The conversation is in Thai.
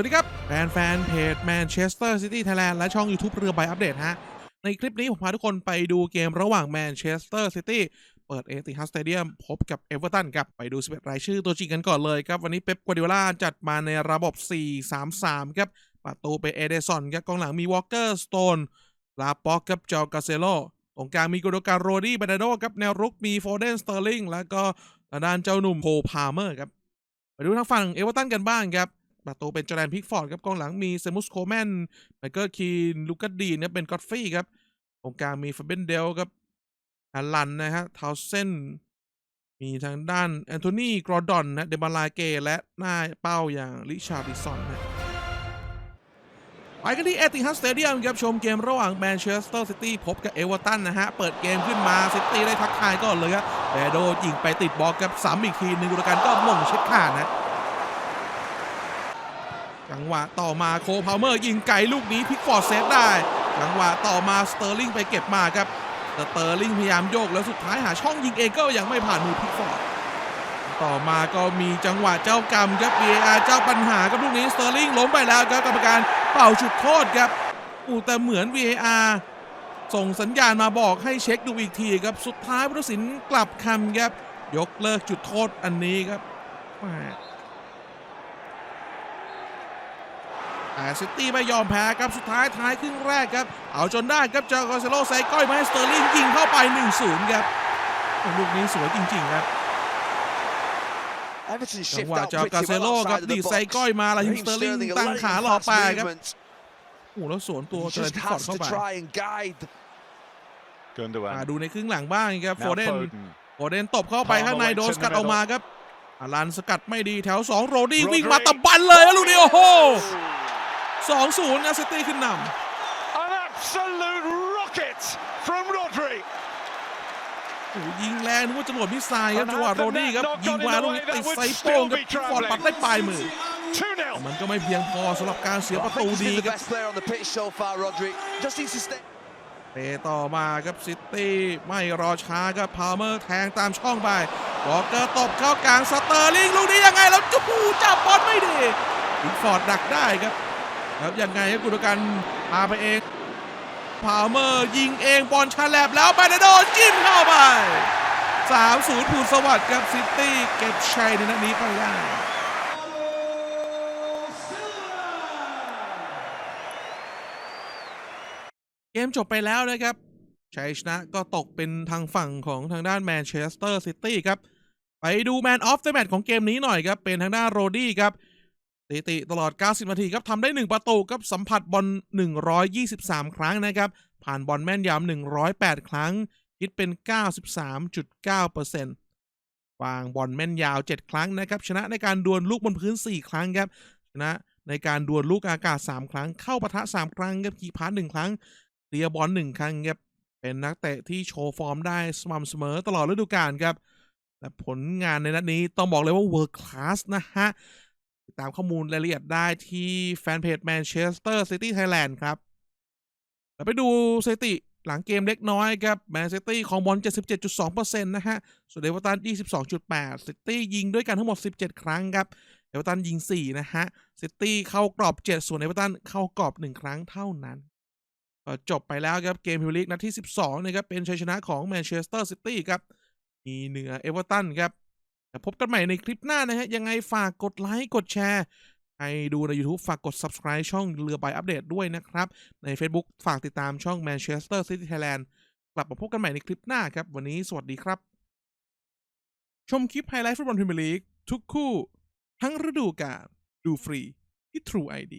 วัสดีครับแฟนแฟนเพจแมนเชสเตอร์ซิตี้ไทยแลนด์และช่อง YouTube เรือใบอัปเดตฮะ ในคลิปนี้ผมพาทุกคนไปดูเกมระหว่างแมนเชสเตอร์ซิตี้เปิดเอติฮัสสเตเดียมพบกับเอเวอร์ตันครับ ไปดู 11 รายชื่อตัวจริงกันก่อนเลยครับ วันนี้เป๊ปกัวดิโอลาจัดมาในระบบ 4-3-3 ครับ ประตูเป็นเอเดซอนครับกองหลังมีวอลเกอร์สโตนลาป็อกกับเจอร์กาเซโลตรงกลางมีโกโดการโรดี้บานาโดครับแนวรุกมีโฟเดนสเตอร์ลิงแล้วก็ด้านเจ้าหนุ่มโพพาเมอร์ครับไปดูทางฝั่งเอเวอร์ตันกันบ้างครับ ประตูเป็นจอร์แดนพิกฟอร์ดครับกองหลังมีเซมุสโคแมนไมเคิลคีนลูกัสดีนครับเป็นก็อตฟรีครับตรงกลางมีฟาเบนเดลครับฮันลันนะฮะทาวเซนมีทางด้านแอนโทนีกรอดอนนะเดมาลาเก และหน้าเป้าอย่างลิชาร์ดิสันนะไปกันที่เอติฮัสสเตเดียมครับชมเกมระหว่างแมนเชสเตอร์ซิตี้พบกับเอเวอร์ตันนะฮะ เปิดเกมขึ้นมาซิตี้ได้ทักทายก่อนเลยครับแบโดยิงไปติดบล็อกครับซ้ำอีกทีหนึ่งกุลการก็มงเช็ดขาดนะ จังหวะต่อมาโคพาวเมอร์ยิงไกลลูกนี้พิกฟอร์ดเซฟได้จังหวะต่อมาสเตอร์ลิงไปเก็บมาครับสเตอร์ลิงพยายามโยกแล้วสุดท้ายหาช่องยิงเองก็ยังไม่ผ่านมือพิกฟอร์ดต่อมาก็มีจังหวะเจ้ากรรมครับ VAR เจ้าปัญหากับลูกนี้สเตอร์ลิงล้มไปแล้วครับกรรมการเป่าจุดโทษครับอูแต่เหมือน VAR ส่งสัญญาณมาบอกให้เช็คดูอีกทีครับสุดท้ายผู้ตัดสินกลับคำครับยกเลิกจุดโทษอันนี้ครับ แหม่แต่ซิตี้ไม่ยอมแพ้ครับสุดท้ายท้ายครึ่งแรกครับ เอาจนได้ครับเจอกอเซโลใส่ก้อยมาให้สเตอร์ลิงยิงเข้าไป 1-0 ครับโอ้ลูกนี้สวยจริง ๆ ครับ Everton จัง shift หวะ out จากกา pretty เซ well โลครับ outside of ดี the ไซ box. ก้อยมาแล้วฮิม Raheem สเตอร์ลิง Sterling, a ตั้ง lightning ขารอ fast แปรครับ movement. โอ้โหแล้วสวนตัว He เจอ just พิฟอร์ด has เข้า to ไป try and guide. มา Gundogan. ดูในครึ่งหลังบ้างครับโฟ Now เดน Foden. โฟเดนตบเข้าไปข้างใน Palmer โดน waits ส in กัด the ออกมา middle ครับอารันสกัดไม่ดีแถว 2 โรดี้ Rodri วิ่งมาตะบันเลยแล้วลูกนี้โอ้โห 2-0นะซิตี้ขึ้นน An absolute rocket from Rodri. ำโอ้โหยิงแรงนึกว่าจะหลดมิสไซล์ครับจังหวะโรดี้ครับ ยิงมาลูกนี้ติดไซโป้งครับพิฟอร์ดปัดได้ปลายมือ 2 0. มันก็ไม่เพียงพอสำหรับการเสีย I ประ think ตู he's ดี been the ครับ best player on the pitch so far, Rodri. Just needs to stay. เตะต่อมาครับซิตี้ไม่รอช้าครับพาวเมอร์แทงตามช่องไปวอลเกอร์ตบเข้ากลางสเตอร์ลิงลูกนี้ยังไงแล้วจูจับบอลไม่ดีพิกฟอร์ดดักได้ครับ แล้วยังไงครับกุลกันพาไปเองพาวเมอร์ยิงเองบอลชาแลบแล้วบานโดจิ้มเข้าไป 3-0ผูนสวัสดิ์ครับซิตี้เก็บชัยในนัดนี้ไปได้เกมจบไปแล้วนะครับ ชัยชนะก็ตกเป็นทางฝั่งของทางด้านแมนเชสเตอร์ซิตี้ครับ ไปดูแมนออฟเดอะแมตช์ของเกมนี้หน่อยครับ เป็นทางด้านโรดี้ครับ สถิติตลอด 90 นาทีครับทำได้ 1 ประตูครับสัมผัสบอล 123 ครั้งนะครับ ผ่านบอลแม่นยำ108 ครั้ง คิดเป็น 93.9%วางบอลแม่นยาว 7 ครั้งนะครับ ชนะในการดวลลูกบนพื้น 4 ครั้งครับ ชนะในการดวลลูกอากาศ 3 ครั้ง เข้าปะทะ 3 ครั้งครับคีย์พาร์ต1ครั้งเลียบอลหนึ่งครั้งครับ เป็นนักเตะที่โชว์ฟอร์มได้สม่ำเสมอตลอดฤดูกาลครับ และผลงานในนัดนี้ต้องบอกเลยว่า World Class นะฮะ ติดตามข้อมูลรายละเอียดได้ที่แฟนเพจ Manchester City Thailand ครับ แล้วไปดูสถิติหลังเกมเล็กน้อยครับแมนซิตี้ของบอล77.2%นะฮะ ส่วนเอเวอร์ตัน22.8ซิตี้ยิงด้วยกันทั้งหมด 17 ครั้งครับ เอเวอร์ตันยิง 4 นะฮะ ซิตี้เข้ากรอบ 7 ส่วนเอเวอร์ตันเข้ากรอบ 1 ครั้งเท่านั้น ก็จบไปแล้วครับ เกมพรีเมียร์ลีกนัดที่ 12นะครับเป็นชัยชนะของแมนเชสเตอร์ซิตี้ครับ มีเหนือเอเวอร์ตันครับ แต่พบกันใหม่ในคลิปหน้านะฮะ ยังไงฝากกดไลค์กดแชร์ใครดูใน YouTube ฝากกด subscribe ช่องเรือใบอัปเดตด้วยนะครับ ใน Facebook ฝากติดตามช่อง Manchester City Thailand กลับมาพบกันใหม่ในคลิปหน้าครับ วันนี้สวัสดีครับ ชมคลิปไฮไลท์ฟุตบอลพรีเมียร์ลีกทุกคู่ ทั้งฤดูกาลดูฟรีที่ True ID